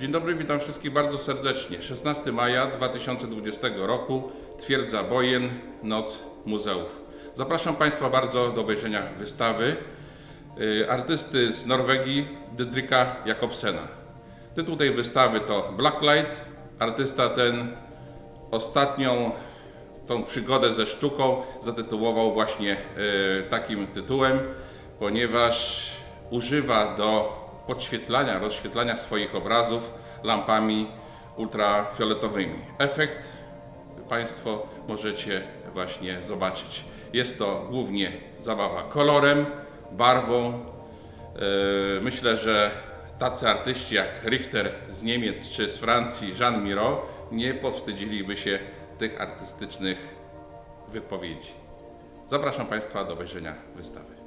Dzień dobry, witam wszystkich bardzo serdecznie. 16 maja 2020 roku, Twierdza Bojen, Noc Muzeów. Zapraszam Państwa bardzo do obejrzenia wystawy y, artysty z Norwegii Dydrika Jakobsena. Tytuł tej wystawy to Blacklight. Artysta ten ostatnią tą przygodę ze sztuką zatytułował właśnie e, takim tytułem, ponieważ używa do podświetlania, rozświetlania swoich obrazów lampami ultrafioletowymi. Efekt Państwo możecie właśnie zobaczyć. Jest to głównie zabawa kolorem, barwą. E, Myślę, że tacy artyści jak Richter z Niemiec czy z Francji, Jean Miro nie powstydziliby się tych artystycznych wypowiedzi. Zapraszam Państwa do obejrzenia wystawy.